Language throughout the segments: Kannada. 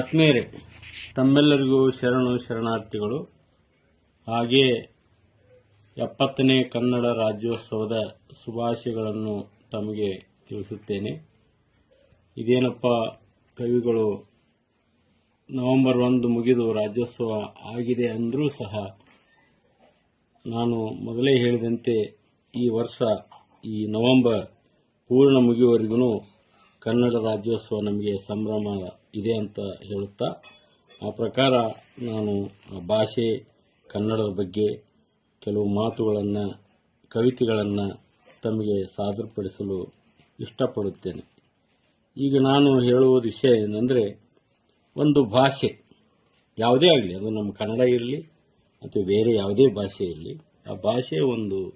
ಆತ್ಮೀಯರೇ ತಮ್ಮೆಲ್ಲರಿಗೂ ಶರಣು ಶರಣಾರ್ಥಿಗಳು. ಹಾಗೆ ಎಪ್ಪತ್ತನೇ ಕನ್ನಡ ರಾಜ್ಯೋತ್ಸವದ ಶುಭಾಶಯಗಳನ್ನು ತಮಗೆ ತಿಳಿಸುತ್ತೇನೆ. ಇದೇನಪ್ಪ ಕವಿಗಳು, ನವೆಂಬರ್ ಒಂದು ಮುಗಿದು ರಾಜ್ಯೋತ್ಸವ ಆಗಿದೆ ಅಂದರೂ ಸಹ ನಾನು ಮೊದಲೇ ಹೇಳಿದಂತೆ ಈ ವರ್ಷ ಈ ನವೆಂಬರ್ ಪೂರ್ಣ ಮುಗಿಯುವವರೆಗೂ ಕನ್ನಡ ರಾಜ್ಯೋತ್ಸವ ನಮಗೆ ಸಂಭ್ರಮ ಇದೆ ಅಂತ ಹೇಳುತ್ತಾ, ಆ ಪ್ರಕಾರ ನಾನು ಭಾಷೆ, ಕನ್ನಡದ ಬಗ್ಗೆ ಕೆಲವು ಮಾತುಗಳನ್ನು, ಕವಿತೆಗಳನ್ನು ತಮಗೆ ಸಾದರಪಡಿಸಲು ಇಷ್ಟಪಡುತ್ತೇನೆ. ಈಗ ನಾನು ಹೇಳುವ ವಿಷಯ ಏನಂದರೆ, ಒಂದು ಭಾಷೆ, ಯಾವುದೇ ಆಗಲಿ, ಅದು ನಮ್ಮ ಕನ್ನಡ ಇರಲಿ ಅಥವಾ ಬೇರೆ ಯಾವುದೇ ಭಾಷೆ ಇರಲಿ, ಆ ಭಾಷೆಯ ಒಂದು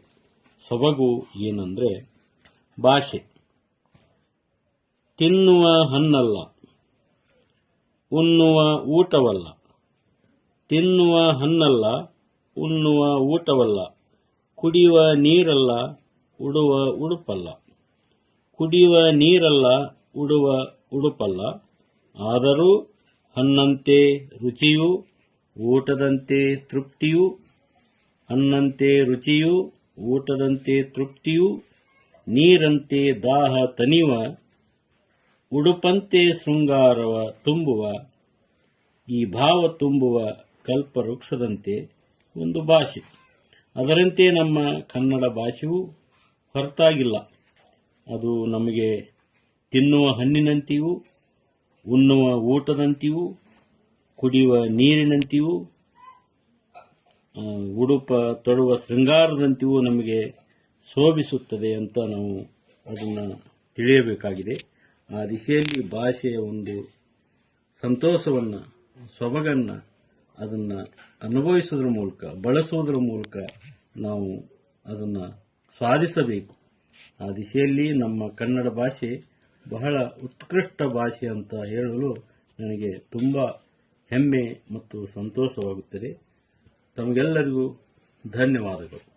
ಸೊಬಗು ಏನಂದರೆ ಭಾಷೆ. ತಿನ್ನುವ ಹಣ್ಣಲ್ಲ, ಉಣ್ಣುವ ಊಟವಲ್ಲ. ತಿನ್ನುವ ಹಣ್ಣಲ್ಲ, ಉಣ್ಣುವ ಊಟವಲ್ಲ. ಕುಡಿಯುವ ನೀರಲ್ಲ, ಉಡುವ ಉಡುಪಲ್ಲ. ಕುಡಿಯುವ ನೀರಲ್ಲ, ಉಡುವ ಉಡುಪಲ್ಲ. ಆದರೂ ಹಣ್ಣಂತೆ ರುಚಿಯು, ಊಟದಂತೆ ತೃಪ್ತಿಯು ಹಣ್ಣಂತೆ ರುಚಿಯು, ಊಟದಂತೆ ತೃಪ್ತಿಯು, ನೀರಂತೆ ದಾಹ ತನಿವ ಉಡುಪಂತೆ ಶೃಂಗಾರವ ತುಂಬುವ, ಈ ಭಾವ ತುಂಬುವ ಕಲ್ಪವೃಕ್ಷದಂತೆ ಒಂದು ಭಾಷೆ. ಅದರಂತೆ ನಮ್ಮ ಕನ್ನಡ ಭಾಷೆಯೂ ಹೊರತಾಗಿಲ್ಲ. ಅದು ನಮಗೆ ತಿನ್ನುವ ಹಣ್ಣಿನಂತೆಯೂ, ಉಣ್ಣುವ ಊಟದಂತೆಯೂ, ಕುಡಿಯುವ ನೀರಿನಂತೆಯೂ ಉಡುಪ ತೊಡುವ ಶೃಂಗಾರದಂತೆಯೂ ನಮಗೆ ಶೋಭಿಸುತ್ತದೆ ಅಂತ ನಾವು ಅದನ್ನು ತಿಳಿಯಬೇಕಾಗಿದೆ. ಆ ದಿಶೆಯಲ್ಲಿ ಭಾಷೆಯ ಒಂದು ಸಂತೋಷವನ್ನು, ಸೊಬಗನ್ನು ಅದನ್ನು ಅನುಭವಿಸೋದ್ರ ಮೂಲಕ, ಬಳಸುವುದರ ಮೂಲಕ ನಾವು ಅದನ್ನು ಸಾಧಿಸಬೇಕು ಆ ದಿಶೆಯಲ್ಲಿ ನಮ್ಮ ಕನ್ನಡ ಭಾಷೆ ಬಹಳ ಉತ್ಕೃಷ್ಟ ಭಾಷೆ ಅಂತ ಹೇಳಲು ನನಗೆ ತುಂಬ ಹೆಮ್ಮೆ ಮತ್ತು ಸಂತೋಷವಾಗುತ್ತದೆ. ತಮಗೆಲ್ಲರಿಗೂ ಧನ್ಯವಾದಗಳು.